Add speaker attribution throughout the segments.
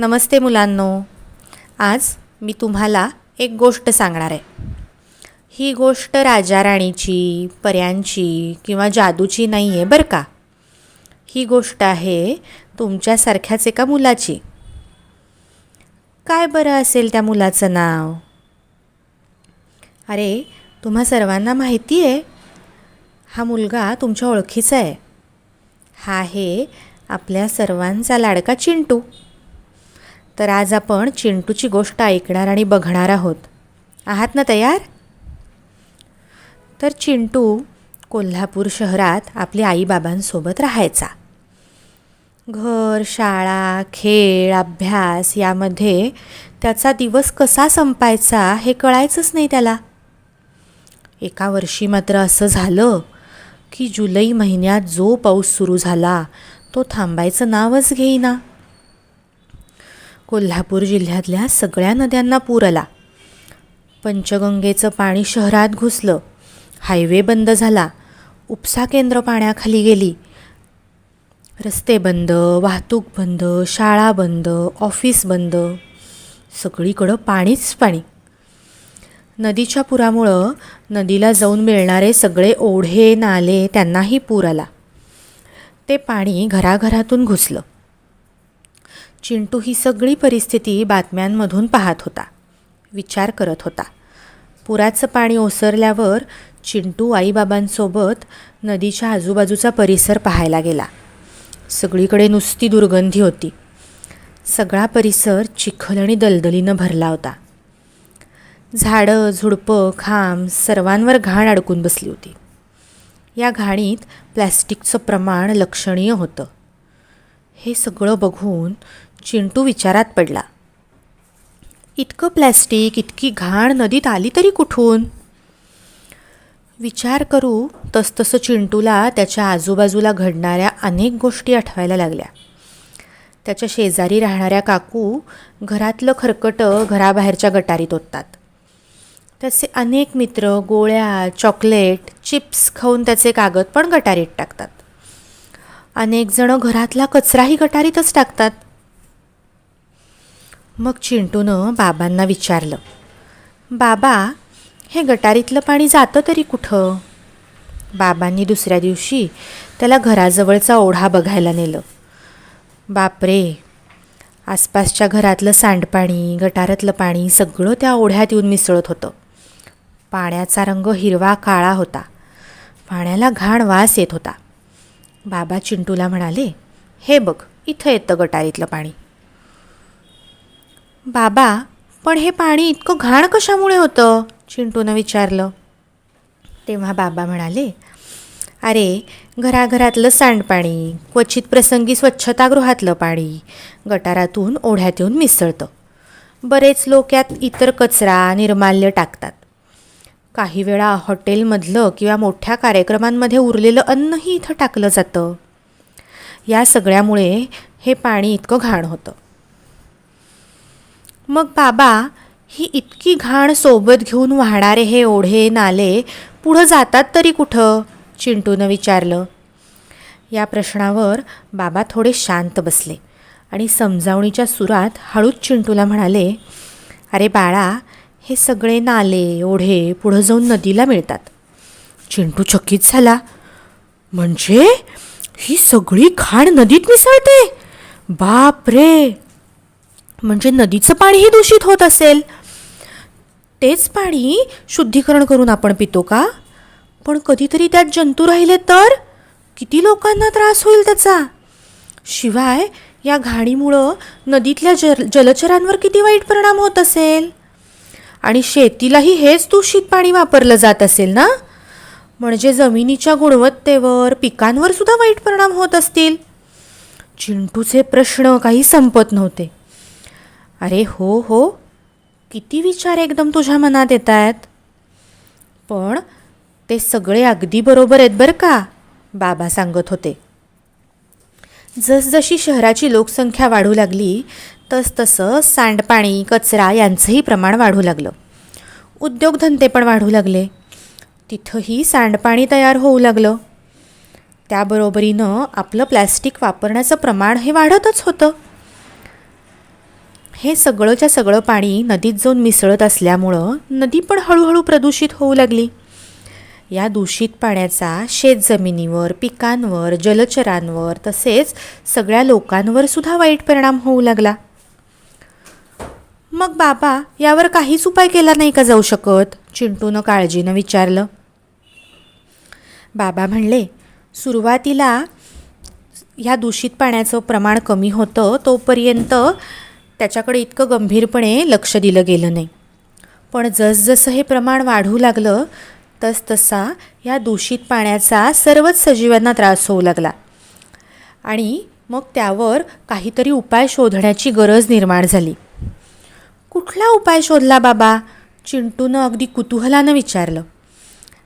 Speaker 1: नमस्ते मुलांनो. आज मी तुम्हाला एक गोष्ट सांगणार आहे. ही गोष्ट राजा राणीची पर्यांची किंवा जादूची नाही आहे बरं का? ही गोष्ट आहे तुमच्यासारख्याच एका मुलाची. काय बरं असेल त्या मुलाचं नाव? अरे तुम्हा सर्वांना माहिती आहे हा मुलगा तुमच्या ओळखीचा आहे. हा आहे आपल्या सर्वांचा लाडका चिंटू. तर आज आपण चिंटूची गोष्ट ऐकणार आणि बघणार आहोत. आहात ना तयार? तर चिंटू कोल्हापूर शहरात आपल्या आईबाबांसोबत राहायचा. घर शाळा खेळ अभ्यास यामध्ये त्याचा दिवस कसा संपायचा हे कळायचंच नाही त्याला. एका वर्षी मात्र असं झालं की जुलै महिन्यात जो पाऊस सुरू झाला तो थांबायचं नावच घेईना. कोल्हापूर जिल्ह्यातल्या सगळ्या नद्यांना पूर आला. पंचगंगेचं पाणी शहरात घुसलं. हायवे बंद झाला. उपसा केंद्र पाण्याखाली गेली. रस्ते बंद वाहतूक बंद शाळा बंद ऑफिस बंद. सगळीकडं पाणीच पाणी. नदीच्या पुरामुळं नदीला जाऊन मिळणारे सगळे ओढे नाले त्यांनाही पूर आला. ते पाणी घराघरातून घुसलं. चिंटू ही सगळी परिस्थिती बातम्यांमधून पाहत होता. विचार करत होता. पुराचं पाणी ओसरल्यावर चिंटू आईबाबांसोबत नदीच्या आजूबाजूचा परिसर पाहायला गेला. सगळीकडे नुसती दुर्गंधी होती. सगळा परिसर चिखल आणि दलदलीनं भरला होता. झाडं झुडपं खांब सर्वांवर घाण अडकून बसली होती. या घाणीत प्लॅस्टिकचं प्रमाण लक्षणीय होतं. हे सगळं बघून चिंटू विचारात पडला. इतकं प्लॅस्टिक इतकी घाण नदीत आली तरी कुठून? विचार करू तसतसं चिंटूला त्याच्या आजूबाजूला घडणाऱ्या अनेक गोष्टी आठवायला लागल्या. त्याच्या शेजारी राहणाऱ्या काकू घरातलं खरकटं घराबाहेरच्या गटारीत ओततात. त्याचे अनेक मित्र गोळ्या चॉकलेट चिप्स खाऊन त्याचे कागद पण गटारीत टाकतात. अनेकजणं घरातला कचराही गटारीतच टाकतात. मग चिंटूनं बाबांना विचारलं बाबा हे गटारीतलं पाणी जातं तरी कुठं? बाबांनी दुसऱ्या दिवशी त्याला घराजवळचा ओढा बघायला नेलं. बापरे आसपासच्या घरातलं सांडपाणी गटारातलं पाणी सगळं त्या ओढ्यात येऊन मिसळत होतं. पाण्याचा रंग हिरवा काळा होता. पाण्याला घाण वास येत होता. बाबा चिंटूला म्हणाले हे बघ इथं येतं गटारीतलं पाणी. बाबा पण हे पाणी इतकं घाण कशामुळे होतं? चिंटूनं विचारलं. तेव्हा बाबा म्हणाले अरे घराघरातलं सांडपाणी क्वचित प्रसंगी स्वच्छतागृहातलं पाणी गटारातून ओढ्यात येऊन मिसळतं. बरेच लोक यात इतर कचरा निर्माल्य टाकतात. काही वेळा हॉटेलमधलं किंवा मोठ्या कार्यक्रमांमध्ये उरलेलं अन्नही इथं टाकलं जातं. या सगळ्यामुळे हे पाणी इतकं घाण होतं. मग बाबा ही इतकी घाण सोबत घेऊन वाहणारे हे ओढे नाले पुढं जातात तरी कुठं? चिंटूनं विचारलं. या प्रश्नावर बाबा थोडे शांत बसले आणि समजावणीच्या सुरात हळूच चिंटूला म्हणाले अरे बाळा हे सगळे नाले ओढे पुढं जाऊन नदीला मिळतात. चिंटू चकित झाला. म्हणजे? ही सगळी घाण नदीत मिसळते? बाप रे! म्हणजे नदीचं पाणीही दूषित होत असेल. तेच पाणी शुद्धीकरण करून आपण पितो का? पण कधीतरी त्यात जंतू राहिले तर? किती लोकांना त्रास होईल त्याचा? शिवाय या घाणीमुळं नदीतल्या जल जलचरांवर किती वाईट परिणाम होत असेल? आणि शेतीलाही हेच दूषित पाणी वापरलं जात असेल ना? म्हणजे जमिनीच्या गुणवत्तेवर पिकांवर सुद्धा वाईट परिणाम होत असतील? चिंटूचे प्रश्न काही संपत नव्हते. अरे हो हो. किती विचार एकदम तुझ्या मनात येत आहेत पण ते सगळे अगदी बरोबर आहेत बरं का? बाबा सांगत होते. जसजशी शहराची लोकसंख्या वाढू लागली तसतसं सांडपाणी कचरा यांचंही प्रमाण वाढू लागलं. उद्योगधंदे पण वाढू लागले. तिथंही सांडपाणी तयार होऊ लागलं. त्याबरोबरीनं आपलं प्लॅस्टिक वापरण्याचं प्रमाण हे वाढतच होतं. हे सगळंच्या सगळं पाणी नदीत जाऊन मिसळत असल्यामुळं नदी पण हळूहळू प्रदूषित होऊ लागली. या दूषित पाण्याचा शेतजमिनीवर पिकांवर जलचरांवर तसेच सगळ्या लोकांवर सुद्धा वाईट परिणाम होऊ लागला. मग बाबा यावर काहीच उपाय केला नाही का जाऊ शकत? चिंटूनं काळजीनं विचारलं. बाबा म्हणले सुरुवातीला ह्या दूषित पाण्याचं प्रमाण कमी होतं तोपर्यंत त्याच्याकडे इतकं गंभीरपणे लक्ष दिलं गेलं नाही. पण जसजसं हे प्रमाण वाढू लागलं तसतसा या दूषित पाण्याचा सर्वच सजीवांना त्रास होऊ लागला. आणि मग त्यावर काहीतरी उपाय शोधण्याची गरज निर्माण झाली. कुठला उपाय शोधला बाबा? चिंटूनं अगदी कुतूहलानं विचारलं.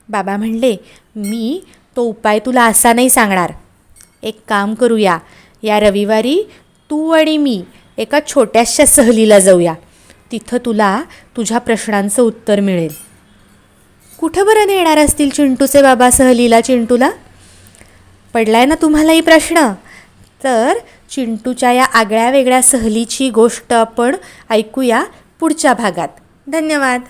Speaker 1: बाबा म्हणले मी तो उपाय तुला असा नाही सांगणार. एक काम करूया. या रविवारी तू आणि मी एका छोट्याशा सहलीला जाऊया. तिथं तुला तुझ्या प्रश्नांचं उत्तर मिळेल. कुठं बरं नेणार असतील चिंटूचे बाबा सहलीला चिंटूला? पडलाय ना तुम्हालाही प्रश्न. तर चिंटूच्या या आगळ्या वेगळ्या सहलीची गोष्ट आपण ऐकूया पुढच्या भागात. धन्यवाद.